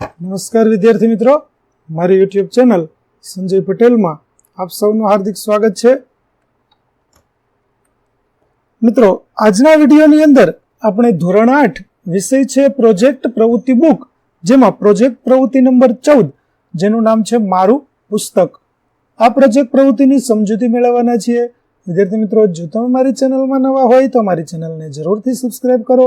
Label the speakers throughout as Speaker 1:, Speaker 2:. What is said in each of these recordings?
Speaker 1: નમસ્કાર વિદ્યાર્થી મિત્રો. મારી યુટ્યુબ ચેનલ સંજય પટેલમાં આપ સૌનું હાર્દિક સ્વાગત છે. મિત્રો, આજના વિડીયોની અંદર આપણે ધોરણ આઠ વિષય છે પ્રોજેક્ટ પ્રવૃત્તિ બુક જેમાં પ્રોજેક્ટ પ્રવૃત્તિ નંબર ચૌદ, જેનું નામ છે મારું પુસ્તક. આ પ્રોજેક્ટ પ્રવૃત્તિની સમજૂતી મેળવવાના છીએ. વિદ્યાર્થી મિત્રો, જો તમે મારી ચેનલમાં નવા હોય તો મારી ચેનલને જરૂરથી સબસ્ક્રાઈબ કરો.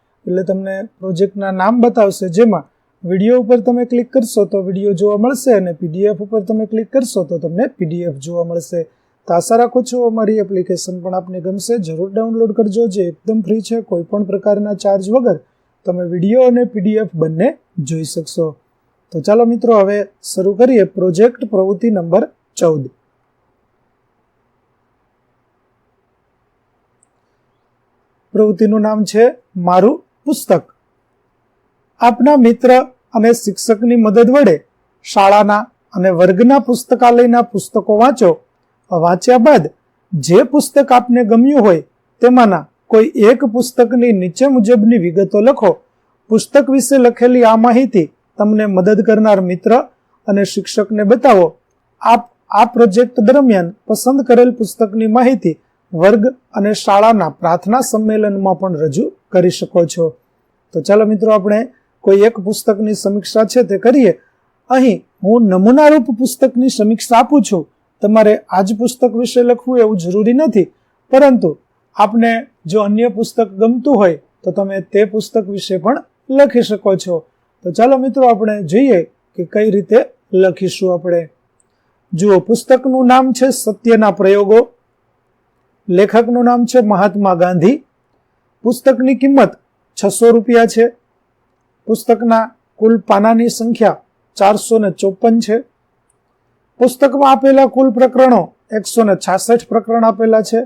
Speaker 1: એટલે તમને પ્રોજેક્ટના નામ બતાવશે, જેમાં વીડિયો ઉપર તમે ક્લિક કરશો તો વીડિયો જોવા મળશે અને પીડીએફ ઉપર તમે ક્લિક કરશો તો તમને પીડીએફ જોવા મળશે. તો આશા રાખું છું અમારી એપ્લિકેશન પણ આપને ગમશે. જરૂર ડાઉનલોડ કરજો, જે એકદમ ફ્રી છે કોઈ પણ પ્રકારના ચાર્જ વગર તમે વીડિયો અને પીડીએફ બંને જોઈ શકશો. તો ચાલો મિત્રો, હવે શરૂ કરીએ પ્રોજેક્ટ પ્રવૃત્તિ નંબર ચૌદ. પ્રવૃત્તિનું નામ છે મારું પુસ્તક. આપના મિત્ર અને શિક્ષકની મદદ વડે શાળાના અને વર્ગના પુસ્તકાલયના પુસ્તકો વાંચો. વાંચ્યા બાદ જે પુસ્તક આપને ગમ્યું હોય તેમાંના કોઈ એક પુસ્તકની નીચે મુજબની વિગતો લખો. પુસ્તક વિશે લખેલી આ માહિતી તમને મદદ કરનાર મિત્ર અને શિક્ષકને બતાવો. આપ આ પ્રોજેક્ટ દરમિયાન પસંદ કરેલ પુસ્તકની માહિતી વર્ગ અને શાળાના પ્રાર્થના સંમેલનમાં પણ રજૂ કરી શકો છો. તો ચાલો મિત્રો, આપણે કોઈ એક પુસ્તકની સમીક્ષા છે તે કરીએ. અહીં હું નમૂનારૂપ પુસ્તકની સમીક્ષા આપું છું. તમારે આ જ પુસ્તક વિશે લખવું એવું જરૂરી નથી. પરંતુ આપને જો અન્ય પુસ્તક ગમતું હોય, તો તમે તે પુસ્તક વિશે પણ લખી શકો છો. તો ચાલો મિત્રો, આપણે જોઈએ કે કઈ રીતે લખીશું આપણે. જુઓ, પુસ્તકનું નામ છે સત્યના પ્રયોગો. લેખકનું નામ છે મહાત્મા ગાંધી. પુસ્તકની કિંમત છસો રૂપિયા છે. પુસ્તકના કુલ પાનાની સંખ્યા ચારસો ને ચોપન છે. પુસ્તકમાં આપેલા કુલ પ્રકરણો એકસો ને છાસઠ પ્રકરણ આપેલા છે.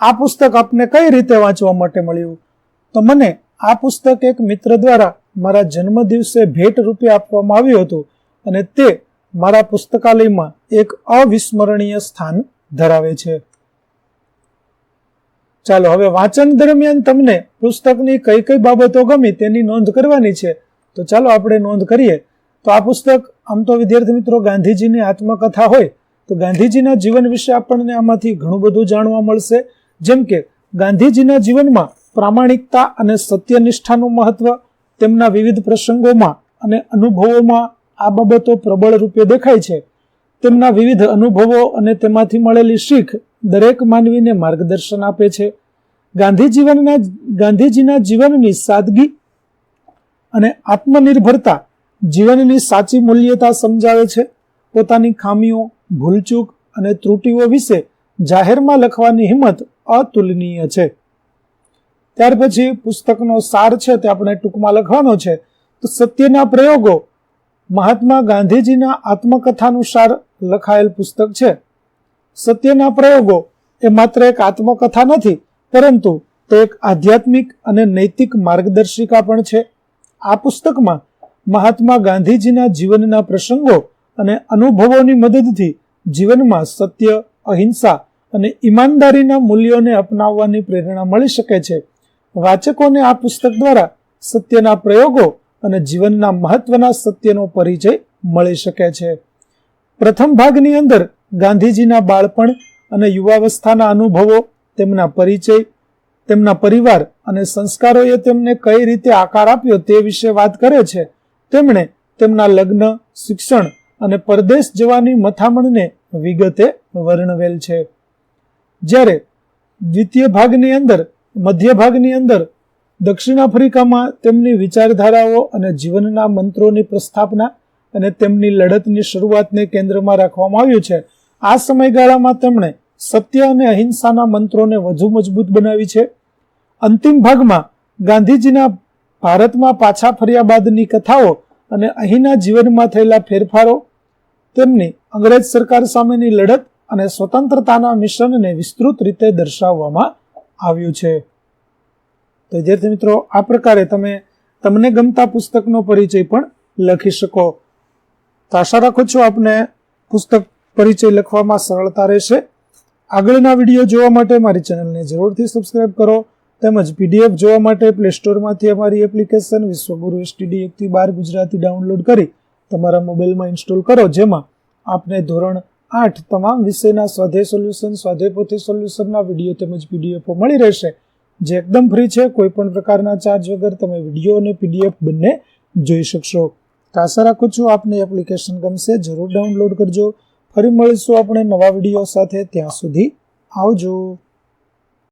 Speaker 1: આ પુસ્તક આપને કઈ રીતે વાંચવા માટે મળ્યું? તો મને આ પુસ્તક એક મિત્ર દ્વારા મારા જન્મદિવસે ભેટ રૂપે આપવામાં આવ્યું હતું અને તે મારા પુસ્તકાલયમાં એક અવિસ્મરણીય સ્થાન ધરાવે છે. ચાલો, હવે વાંચન દરમિયાન તમને પુસ્તકની કઈ કઈ બાબતો ગમી તેની નોંધ કરવાની છે. તો ચાલો આપણે નોંધ કરીએ. તો આ પુસ્તક, આમ તો વિદ્યાર્થી મિત્રો, ગાંધીજીની આત્મકથા હોય, તો ગાંધીજીના જીવન વિશે આપણને આમાંથી ઘણું બધું જાણવા મળશે. જેમ કે, ગાંધીજીના જીવનમાં પ્રામાણિકતા અને સત્યનિષ્ઠાનું મહત્વ, તેમના વિવિધ પ્રસંગોમાં અને અનુભવોમાં આ બાબતો પ્રબળ રૂપે દેખાય છે. તેમના વિવિધ અનુભવો અને તેમાંથી મળેલી શીખ દરેક માનવીને માર્ગદર્શન આપે છે. ગાંધી જીવનના ગાંધીજીના જીવનની સાદગી અને આત્મનિર્ભરતા જીવનની સાચી મૂલ્યતા સમજાવે છે. પોતાની ખામીઓ, ભૂલચૂક અને ત્રુટીઓ વિશે જાહેરમાં લખવાની હિંમત અતુલનીય છે. ત્યાર પછી પુસ્તકનો સાર છે તે આપણે ટૂંકમાં લખવાનો છે. તો સત્યના પ્રયોગો મહાત્મા ગાંધીજીના આત્મકથાનુસાર લખાયેલ પુસ્તક છે. સત્યના પ્રયોગો એ માત્ર એક આત્મકથા નથી, પરંતુ તે એક આધ્યાત્મિક અને નૈતિક માર્ગદર્શિકા પણ છે. આ પુસ્તકમાં મહાત્મા ગાંધીજીના જીવનના પ્રસંગો અને અનુભવોની મદદથી જીવનમાં સત્ય, અહિંસા અને ઈમાનદારીના મૂલ્યોને અપનાવવાની પ્રેરણા મળી શકે છે. વાચકોને આ પુસ્તક દ્વારા સત્યના પ્રયોગો અને જીવનના મહત્વના સત્યનો પરિચય મળી શકે છે. પ્રથમ ભાગની અંદર ગાંધીજીના બાળપણ અને યુવાવસ્થાના અનુભવો, તેમના પરિચય, તેમના પરિવાર અને સંસ્કારોએ તેમને કઈ રીતે આકાર આપ્યો તે વિશે વાત કરે છે, તેમણે તેમના લગ્ન, શિક્ષણ અને પરદેશ જવાની મથામણને વિગતે વર્ણવેલ છે. જ્યારે દ્વિતીય ભાગની અંદર, મધ્ય ભાગની અંદર દક્ષિણ આફ્રિકામાં તેમની વિચારધારાઓ અને જીવનના મંત્રોની પ્રસ્થાપના અને તેમની લડતની શરૂઆતને કેન્દ્રમાં રાખવામાં આવ્યું છે. આ સમયગાળામાં તેમણે સત્ય અને અહિંસાના મંત્રોને વધુ મજબૂત બનાવી છે. અંતિમ ભાગમાં ગાંધીજીના ભારતમાં પાછા ફર્યા બાદની કથાઓ અને અહીંના જીવનમાં થયેલા ફેરફારો, તેમની અંગ્રેજ સરકાર સામેની લડત અને સ્વતંત્રતાના મિશનને વિસ્તૃત રીતે દર્શાવવામાં આવ્યું છે. તો વિદ્યાર્થી મિત્રો, આ પ્રકારે તમે તમને ગમતા પુસ્તકનો પરિચય પણ લખી શકો. તો આશા રાખું છું આપને પુસ્તક પરિચય લખવામાં સરળતા રહેશે. આગળના વીડિયો જોવા માટે મારી ચેનલને જરૂરથી સબસ્ક્રાઇબ કરો તેમજ પીડીએફ જોવા માટે પ્લે સ્ટોરમાંથી અમારી એપ્લિકેશન વિશ્વગુરુ એસટીડી એકથી બાર ગુજરાતી ડાઉનલોડ કરી તમારા મોબાઈલમાં ઇન્સ્ટોલ કરો, જેમાં આપને ધોરણ આઠ તમામ વિષયના સ્વાધ્યાય સોલ્યુશન સ્વાધ્યાય પોથી સોલ્યુશનના વીડિયો તેમજ પીડીએફો મળી રહેશે. જે એકદમ ફ્રી છે, કોઈ પણ પ્રકારના ચાર્જ વગર તમે વીડિયો અને પીડીએફ બંને જોઈ શકશો. તો આશા રાખું છું આપને એપ્લિકેશન ગમશે. જરૂર ડાઉનલોડ કરજો. ફરી મળીશું આપણે નવા વીડિયો સાથે. ત્યાં સુધી આવજો.